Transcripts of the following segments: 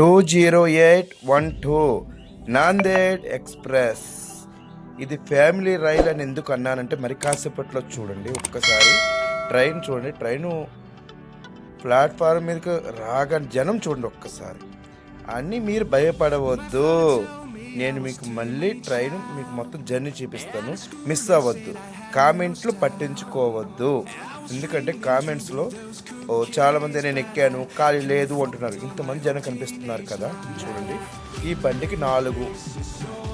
Two zero eight one two Nanded express ఇది family rail అని ఎందుకు అన్నానంటే మరి కాసేపట్లో చూడండి ఒక్కసారి ట్రైన్ చూడండి. ట్రైను ప్లాట్ఫామ్ మీదకి రాగానే జనం చూడండి ఒక్కసారి. అన్నీ మీరు భయపడవద్దు. నేను మీకు మళ్ళీ ట్రైన్ మీకు మొత్తం జర్నీ చూపిస్తాను. మిస్ అవ్వద్దు. కామెంట్లు పట్టించుకోవద్దు. ఎందుకంటే కామెంట్స్లో ఓ చాలామంది నేను ఎక్కాను ఖాళీ లేదు అంటున్నారు. ఇంతమంది జనం కనిపిస్తున్నారు కదా చూడండి. ఈ బండికి నాలుగు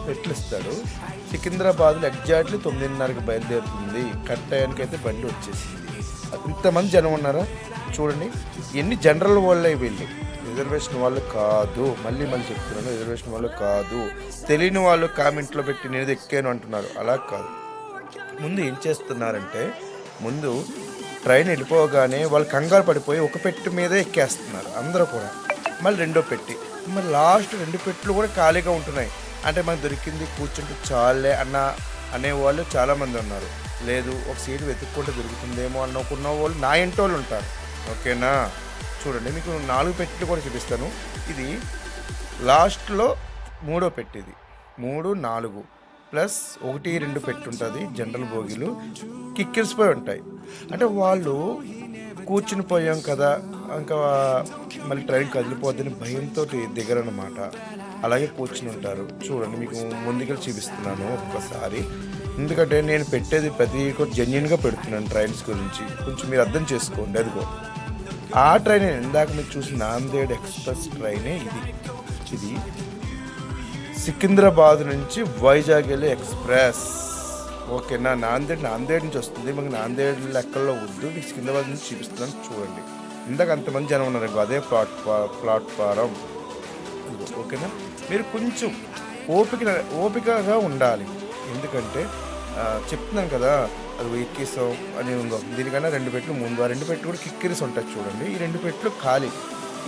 పెట్లు ఇస్తాడు. సికింద్రాబాద్లో ఎగ్జాక్ట్లీ తొమ్మిదిన్నరకి బయలుదేరుతుంది. కట్ టైంకి అయితే బండి వచ్చేసింది. ఇంతమంది జనం ఉన్నారా? చూడండి. ఎన్ని జనరల్ వాళ్ళే వీళ్ళు. రిజర్వేషన్ వాళ్ళు కాదు. మళ్ళీ మళ్ళీ చెప్తున్నాను రిజర్వేషన్ వాళ్ళు కాదు. తెలియని వాళ్ళు కామెంట్లో పెట్టి నేను ఎక్కాను అంటున్నారు. అలా కాదు. ముందు ఏం చేస్తున్నారంటే ముందు ట్రైన్ వెళ్ళిపోగానే వాళ్ళు కంగారు పడిపోయి ఒక పెట్టు మీదే ఎక్కేస్తున్నారు. అందరూ కూడా. మళ్ళీ రెండో పెట్టి. మరి లాస్ట్ రెండు పెట్లు కూడా ఖాళీగా ఉంటున్నాయి. అంటే మనకు దొరికింది కూర్చుంటే చాలే అన్న అనేవాళ్ళు చాలామంది ఉన్నారు. లేదు ఒక సీట్ వెతుక్కుంటే దొరుకుతుందేమో అనుకున్న వాళ్ళు నా ఇంటి వాళ్ళు ఉంటారు. ఓకేనా? చూడండి మీకు నాలుగు పెట్టెలు కూడా చూపిస్తాను. ఇది లాస్ట్లో మూడో పెట్టిది. మూడు నాలుగు. ప్లస్ ఒకటి రెండు పెట్టి ఉంటుంది జనరల్ బోగీలు కిక్కిరిసిపోయి ఉంటాయి. అంటే వాళ్ళు కూర్చుని పోయాం కదా ఇంకా మళ్ళీ ట్రైన్ కదిలిపోద్దని భయంతో దిగరనమాట అలాగే కూర్చుని ఉంటారు. చూడండి మీకు ముందుగా చూపిస్తున్నాను ఒక్కసారి ఎందుకంటే నేను పెట్టేది ప్రతి జెన్యున్గా పెడుతున్నాను ట్రైన్స్ గురించి. కొంచెం మీరు అర్థం చేసుకోండి అదిగో. ఆ ట్రైన్ ఇందాక మీరు చూసిన నాందేడ్ ఎక్స్ప్రెస్ ట్రైనే ఇది. ఇది సికింద్రాబాద్ నుంచి వైజాగ్ వెళ్ళే ఎక్స్ప్రెస్. ఓకేనా నాందేడ్ నాందేడ్ నుంచి వస్తుంది. మాకు నాందేడ్ లెక్కల్లో వద్దు. మీకు సికింద్రాబాద్ నుంచి చూపిస్తున్నాను. చూడండి. ఇందాక అంతమంది జనం ఉన్నారు అదే ప్లాట్ ప్లాట్ఫారం. ఓకేనా? మీరు కొంచెం ఓపిక ఓపికగా ఉండాలి. ఎందుకంటే చెప్తున్నాను కదా అది ఎక్కిస్తాం అని ఉందో దీనికన్నా రెండు పెట్లు ముందు. ఆ రెండు పెట్లు కూడా కిక్కిరిసి ఉంటుంది చూడండి. ఈ రెండు పెట్లు ఖాళీ.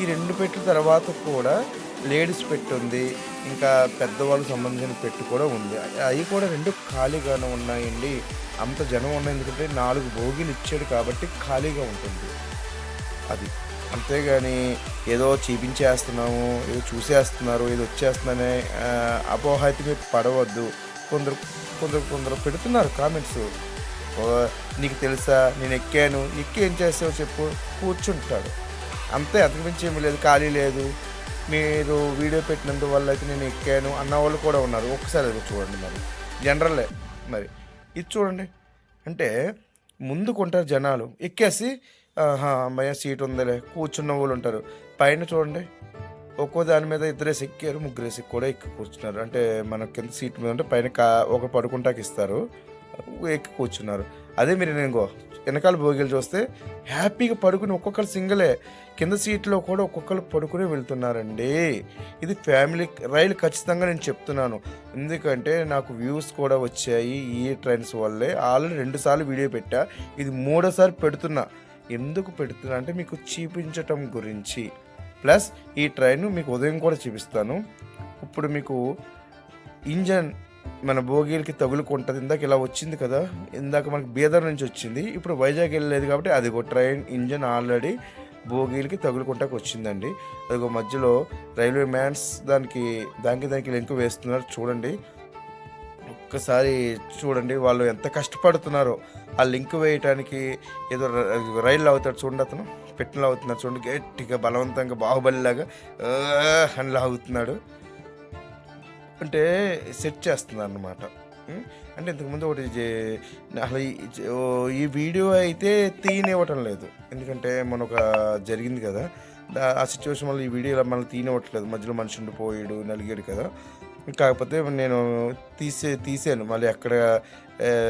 ఈ రెండు పెట్ల తర్వాత కూడా లేడీస్ పెట్టి ఉంది. ఇంకా పెద్దవాళ్ళకి సంబంధించిన పెట్టు కూడా ఉంది. అవి కూడా రెండు ఖాళీగానే ఉన్నాయండి. అంత జనం ఉన్నాయి. ఎందుకంటే నాలుగు భోగిలు ఇచ్చాడు కాబట్టి ఖాళీగా ఉంటుంది. అది. అంతేగాని ఏదో చూపించేస్తున్నాము ఏదో చూసేస్తున్నారు ఏదో వచ్చేస్తుందనే అపోహాయితీ మీరు పడవద్దు. కొందరు కొందరు కొందరు పెడుతున్నారు కామెంట్స్. నీకు తెలుసా నేను ఎక్కాను ఎక్కి ఏం చేస్తావు చెప్పు. కూర్చుంటాడు. అంతే అంతకుమించి ఏమీ లేదు ఖాళీ లేదు. మీరు వీడియో పెట్టినందువల్ల అయితే నేను ఎక్కాను అన్న వాళ్ళు కూడా ఉన్నారు. ఒక్కసారి అది చూడండి మరి. జనరలే మరి. ఇది చూడండి. అంటే ముందుకుంటారు జనాలు. ఎక్కేసి అమ్మాయి సీట్ ఉందిలే కూర్చున్న వాళ్ళు ఉంటారు. పైన చూడండి. ఒక్కో దాని మీద ఇద్దరేసి ఎక్కారు ముగ్గురేసి కూడా ఎక్కి కూర్చున్నారు. అంటే మన కింద సీట్ మీద ఉంటే పైన కా ఒక పడుకుంటాకి ఇస్తారు. ఎక్కి కూర్చున్నారు. అదే మీరు నేను వెనకాల భోగిలు చూస్తే హ్యాపీగా పడుకుని ఒక్కొక్కరు సింగలే. కింద సీట్లో కూడా ఒక్కొక్కరు పడుకుని వెళ్తున్నారండి. ఇది ఫ్యామిలీ రైలు ఖచ్చితంగా నేను చెప్తున్నాను. ఎందుకంటే నాకు వ్యూస్ కూడా వచ్చాయి ఈ ట్రైన్స్ వల్లే. ఆల్రెడీ రెండుసార్లు వీడియో పెట్టా. ఇది మూడోసారి పెడుతున్నా. ఎందుకు పెడుతున్నా అంటే మీకు చూపించటం గురించి. ప్లస్ ఈ ట్రైన్ మీకు ఉదయం కూడా చూపిస్తాను. ఇప్పుడు మీకు ఇంజన్ మన భోగిలకి తగులుకుంటుంది. ఇందాక ఇలా వచ్చింది కదా ఇందాక మనకి బీదర్ నుంచి వచ్చింది. ఇప్పుడు వైజాగ్ వెళ్ళలేదు కాబట్టి అదిగో ట్రైన్ ఇంజన్ ఆల్రెడీ భోగిలకి తగులుకుంటాకి వచ్చిందండి. అదిగో మధ్యలో రైల్వే మ్యాన్స్ దానికి దానికి దానికి లింక్ వేస్తున్నారు. చూడండి. ఒక్కసారి చూడండి వాళ్ళు ఎంత కష్టపడుతున్నారో. ఆ లింక్ వేయటానికి ఏదో రైళ్ళు రైలు అవుతాడు చూడండి అతను. పెట్టిన అవుతున్నాడు చూడండి. గట్టిగా బలవంతంగా బాహుబలిలాగా అని లాగుతున్నాడు. అంటే సెట్ చేస్తున్నారు అనమాట అంటే ఇంతకుముందు ఒకటి అసలు ఈ- వీడియో అయితే తీయనివ్వటం లేదు. ఎందుకంటే మన ఒక జరిగింది కదా. ఆ సిచ్యువేషన్ వల్ల ఈ వీడియో ఇలా మనల్ని తీయనివ్వట్లేదు. మధ్యలో మనిషి ఉండిపోయాడు నలిగాడు కదా. కాకపోతే నేను తీసే తీసాను. మళ్ళీ ఎక్కడ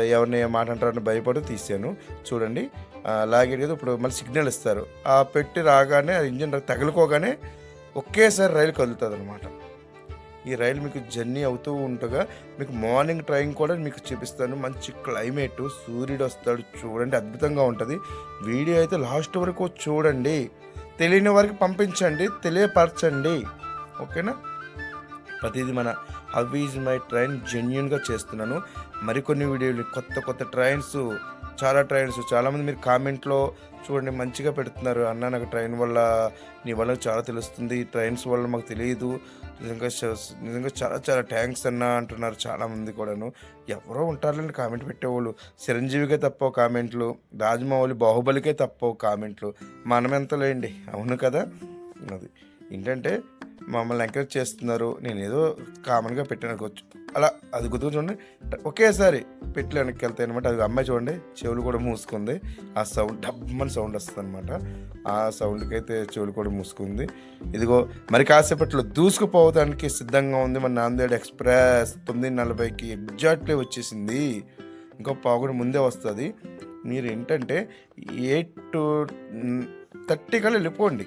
ఎవరిని మాట అంటారని భయపడి తీసాను. చూడండి. ఆ, లాగాడు కదా ఇప్పుడు మళ్ళీ సిగ్నల్ ఇస్తారు. ఆ పెట్టి రాగానే ఇంజిన్ తగులుకోగానే ఒకేసారి రైలు కదులుతుంది అనమాట ఈ రైలు మీకు జర్నీ అవుతూ ఉండగా మీకు మార్నింగ్ ట్రైన్ కూడా మీకు చూపిస్తాను. మంచి క్లైమేట్ సూర్యుడు వస్తాడు చూడండి అద్భుతంగా ఉంటుంది. వీడియో అయితే లాస్ట్ వరకు చూడండి. తెలియని వారికి పంపించండి తెలియపరచండి. ఓకేనా? ప్రతిదీ మన హవ్ ఈజ్ మై ట్రైన్ జెన్యున్గా చేస్తున్నాను. మరికొన్ని వీడియోలు కొత్త కొత్త ట్రైన్స్ చాలా ట్రైన్స్ చాలామంది మీరు కామెంట్లో చూడండి మంచిగా పెడుతున్నారు. అన్న నాకు ట్రైన్ వల్ల నీ వల్ల చాలా తెలుస్తుంది. ట్రైన్స్ వల్ల మాకు తెలియదు. నిజంగా నిజంగా చాలా చాలా థ్యాంక్స్ అన్న అంటున్నారు చాలామంది కూడాను. ఎవరో ఉంటారులేండి కామెంట్ పెట్టేవాళ్ళు. చిరంజీవికే తప్ప కామెంట్లు రాజమౌళి బాహుబలికే తప్ప కామెంట్లు. మనమెంతలేండి. అవును కదా? అది. ఏంటంటే మమ్మల్ని ఎంకరేజ్ చేస్తున్నారు. నేను ఏదో కామన్గా పెట్టాను అనుకోవచ్చు. అలా అది గుర్తు చూడండి. ఒకేసారి పెట్టి వెనక్కి వెళ్తాయి అనమాట అది అమ్మాయి చూడండి. చెవులు కూడా మూసుకుంది. ఆ సౌండ్ డబ్బమని సౌండ్ వస్తుంది అనమాట ఆ సౌండ్కి అయితే చెవులు కూడా మూసుకుంది. ఇదిగో మరి కాసేపట్లో దూసుకుపోవడానికి సిద్ధంగా ఉంది మన నాందేడ్ ఎక్స్ప్రెస్. తొమ్మిది నలభైకి ఎగ్జాక్ట్లీ వచ్చేసింది. ఇంకో పావుగడ ముందే వస్తుంది. మీరు ఏంటంటే ఎయిట్ టు థర్టీ కల్లా వెళ్ళిపోండి.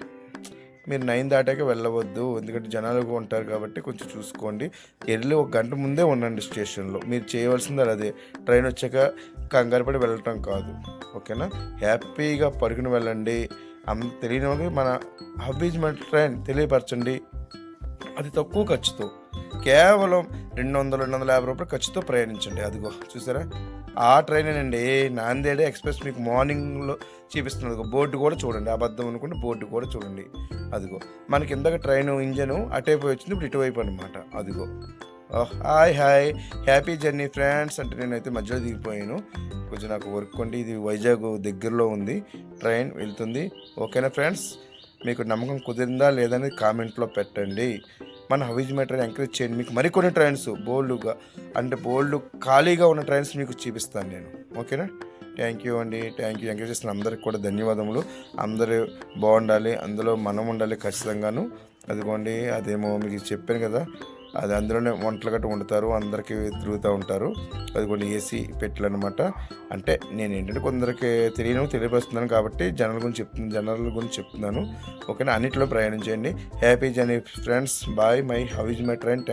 మీరు నైన్ దాటాక వెళ్ళవద్దు. ఎందుకంటే జనాలు ఉంటారు కాబట్టి కొంచెం చూసుకోండి. వెళ్ళి ఒక గంట ముందే ఉండండి స్టేషన్లో. మీరు చేయవలసింది అదే. ట్రైన్ వచ్చాక కంగారు పడి వెళ్ళటం కాదు. ఓకేనా? హ్యాపీగా పరుగున వెళ్ళండి. అంత తెలియని వాళ్ళకి మన హబీజ్ మన ట్రైన్ తెలియపరచండి. అది తక్కువ ఖర్చుతో. కేవలం రెండు వందల రెండు వందల యాభై రూపాయలు ఖర్చుతో ప్రయాణించండి. అదిగో చూసారా? ఆ ట్రైనేనండి నాందేడ్ ఎక్స్ప్రెస్ మీకు మార్నింగ్లో చూపిస్తున్నది. బోర్డు కూడా చూడండి అబద్ధం అనుకుంటే బోర్డు కూడా చూడండి. అదిగో మనకి ఇందాక ట్రైన్ ఇంజను అటువైపు వచ్చింది ఇప్పుడు ఇటువైపు అనమాట అదిగో. ఓహ్, hi hi. Happy journey friends అంటే నేనైతే మధ్యలో దిగిపోయాను. కొంచెం నాకు వర్క్ ఉండి ఇది వైజాగ్ దగ్గరలో ఉంది ట్రైన్ వెళ్తుంది. ఓకేనా ఫ్రెండ్స్ మీకు నమ్మకం కుదిరిందా లేదని కామెంట్లో పెట్టండి. మన హవీజ్ మెట్రైన్ ఎంకరేజ్ చేయండి. మీకు మరికొన్ని ట్రైన్స్ బోల్డ్గా అంటే బోల్డ్ ఖాళీగా ఉన్న ట్రైన్స్ మీకు చూపిస్తాను నేను. ఓకేనా? థ్యాంక్ యూ అండి. థ్యాంక్ యూ ఎంకరేజ్ చేసిన అందరికి కూడా ధన్యవాదములు. అందరూ బాగుండాలి. అందులో మనం ఉండాలి ఖచ్చితంగాను. అదిగోండి అదేమో మీకు చెప్పాను కదా. అది అందులోనే వంటలు గట్ట వండుతారు అందరికీ తిరుగుతూ ఉంటారు. అది కొన్ని ఏసీ పెట్టెలు అనమాట అంటే నేను ఏంటంటే కొందరికి తెలియను తెలియపరుస్తున్నాను కాబట్టి జనరల్ గురించి చెప్తున్నాను జనరల్ గురించి చెప్తున్నాను. ఓకేనా? ప్రయాణం ప్రయాణించండి happy journey friends. Boy my how is my train?